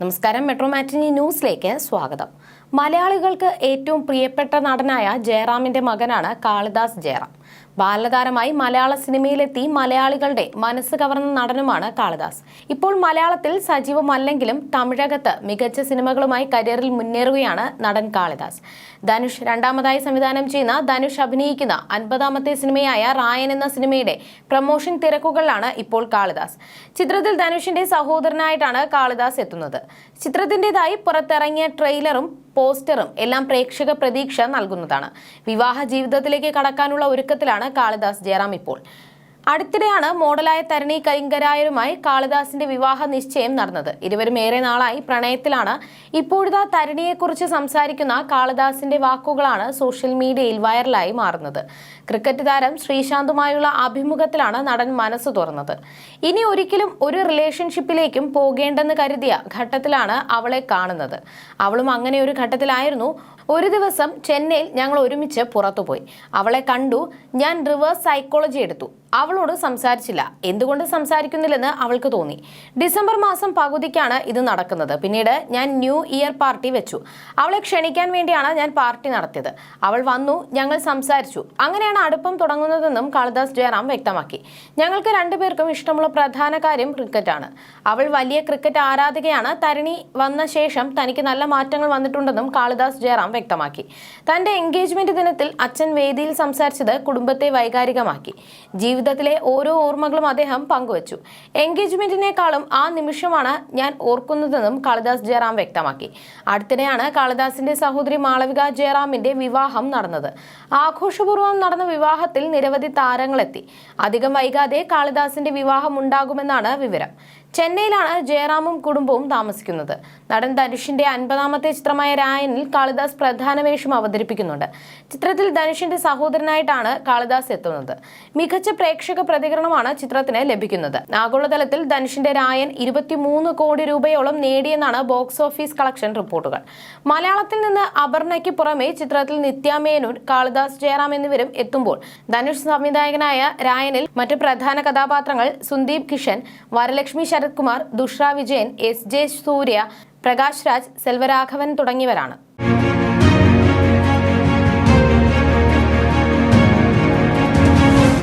നമസ്കാരം. മെട്രോ മാറ്റിനി ന്യൂസിലേക്ക് സ്വാഗതം. മലയാളികൾക്ക് ഏറ്റവും പ്രിയപ്പെട്ട നടനായ ജയറാമിന്റെ മകനാണ് കാളിദാസ് ജയറാം. ബാലതാരമായി മലയാള സിനിമയിലെത്തി മലയാളികളുടെ മനസ്സ് കവർന്ന നടനുമാണ് കാളിദാസ്. ഇപ്പോൾ മലയാളത്തിൽ സജീവമല്ലെങ്കിലും തമിഴകത്ത് മികച്ച സിനിമകളുമായി കരിയറിൽ മുന്നേറുകയാണ് നടൻ കാളിദാസ്. ധനുഷ് രണ്ടാമതായി സംവിധാനം ചെയ്യുന്ന ധനുഷ് അഭിനയിക്കുന്ന അൻപതാമത്തെ സിനിമയായ റായൻ എന്ന സിനിമയുടെ പ്രമോഷൻ തിരക്കുകളിലാണ് ഇപ്പോൾ കാളിദാസ്. ചിത്രത്തിൽ ധനുഷിന്റെ സഹോദരനായിട്ടാണ് കാളിദാസ് എത്തുന്നത്. ചിത്രത്തിന്റെതായി പുറത്തിറങ്ങിയ ട്രെയിലറും പോസ്റ്ററും എല്ലാം പ്രേക്ഷക പ്രതീക്ഷ നൽകുന്നതാണ്. വിവാഹ ജീവിതത്തിലേക്ക് കടക്കാനുള്ള ഒരുക്കത്തിലാണ് കാളിദാസ് ജയറാം ഇപ്പോൾ. അടുത്തിടെയാണ് മോഡലായ തരണി കരിങ്കരായരുമായി കാളിദാസിന്റെ വിവാഹ നിശ്ചയം നടന്നത്. ഇരുവരും ഏറെ നാളായി പ്രണയത്തിലാണ്. ഇപ്പോഴത്തെ തരണിയെക്കുറിച്ച് സംസാരിക്കുന്ന കാളിദാസിന്റെ വാക്കുകളാണ് സോഷ്യൽ മീഡിയയിൽ വൈറലായി മാറുന്നത്. ക്രിക്കറ്റ് താരം ശ്രീശാന്തുമായുള്ള അഭിമുഖത്തിലാണ് നടൻ മനസ്സ് തുറന്നത്. ഇനി ഒരിക്കലും ഒരു റിലേഷൻഷിപ്പിലേക്കും പോകേണ്ടെന്ന് കരുതിയ ഘട്ടത്തിലാണ് അവളെ കാണുന്നത്. അവളും അങ്ങനെ ഒരു ഘട്ടത്തിലായിരുന്നു. ഒരു ദിവസം ചെന്നൈയിൽ ഞങ്ങൾ ഒരുമിച്ച് പുറത്തുപോയി. അവളെ കണ്ടു. ഞാൻ റിവേഴ്സ് സൈക്കോളജി എടുത്തു. അവളോട് സംസാരിച്ചില്ല. എന്തുകൊണ്ട് സംസാരിക്കുന്നില്ലെന്ന് അവൾക്ക് തോന്നി. ഡിസംബർ മാസം പകുതിക്കാണ് ഇത് നടക്കുന്നത്. പിന്നീട് ഞാൻ ന്യൂ ഇയർ പാർട്ടി വെച്ചു. അവളെ ക്ഷണിക്കാൻ വേണ്ടിയാണ് ഞാൻ പാർട്ടി നടത്തിയത്. അവൾ വന്നു ഞങ്ങൾ സംസാരിച്ചു. അങ്ങനെയാണ് അടുപ്പം തുടങ്ങുന്നതെന്നും കാളിദാസ് ജയറാം വ്യക്തമാക്കി. ഞങ്ങൾക്ക് രണ്ടുപേർക്കും ഇഷ്ടമുള്ള പ്രധാന കാര്യം ക്രിക്കറ്റാണ്. അവൾ വലിയ ക്രിക്കറ്റ് ആരാധികയാണ്. തരണി വന്ന ശേഷം തനിക്ക് നല്ല മാറ്റങ്ങൾ വന്നിട്ടുണ്ടെന്നും കാളിദാസ് ജയറാം വ്യക്തമാക്കി. തന്റെ എൻഗേജ്മെന്റ് ദിനത്തിൽ അച്ഛൻ വേദിയിൽ സംസാരിച്ചത് കുടുംബത്തെ വൈകാരികമാക്കി. ജീവിതത്തിലെ ഓരോ ഓർമ്മകളും അദ്ദേഹം പങ്കുവച്ചു. എൻഗേജ്മെന്റിനേക്കാളും ആ നിമിഷമാണ് ഞാൻ ഓർക്കുന്നതെന്നും കാളിദാസ് ജയറാം വ്യക്തമാക്കി. അടുത്തിടെയാണ് കാളിദാസിന്റെ സഹോദരി മാളവിക ജയറാമിന്റെ വിവാഹം നടന്നത്. ആഘോഷപൂർവം നടന്ന വിവാഹത്തിൽ നിരവധി താരങ്ങളെത്തി. അധികം വൈകാതെ കാളിദാസിന്റെ വിവാഹം ഉണ്ടാകുമെന്നാണ് വിവരം. ചെന്നൈയിലാണ് ജയറാമും കുടുംബവും താമസിക്കുന്നത്. നടൻ ധനുഷിന്റെ അൻപതാമത്തെ ചിത്രമായ രായനിൽ കാളിദാസ് പ്രധാന വേഷം അവതരിപ്പിക്കുന്നുണ്ട്. ചിത്രത്തിൽ ധനുഷിന്റെ സഹോദരനായിട്ടാണ് കാളിദാസ് എത്തുന്നത്. മികച്ച പ്രേക്ഷക പ്രതികരണമാണ് ചിത്രത്തിന് ലഭിക്കുന്നത്. ആഗോളതലത്തിൽ ധനുഷിന്റെ രായൻ ഇരുപത്തിമൂന്ന് കോടി രൂപയോളം നേടിയെന്നാണ് ബോക്സ് ഓഫീസ് കളക്ഷൻ റിപ്പോർട്ടുകൾ. മലയാളത്തിൽ നിന്ന് അപർണയ്ക്ക് പുറമെ ചിത്രത്തിൽ നിത്യാമേനൂർ കാളിദാസ് ജയറാം എന്നിവരും എത്തുമ്പോൾ ധനുഷ് സംവിധായകനായ രായനിൽ മറ്റ് പ്രധാന കഥാപാത്രങ്ങൾ സുന്ദീപ് കിഷൻ വരലക്ഷ്മി ശരത് കുമാർ ദുഷ്ര വിജയൻ എസ് ജെ സൂര്യ പ്രകാശ് രാജ് സെൽവരാഘവൻ തുടങ്ങിയവരാണ്.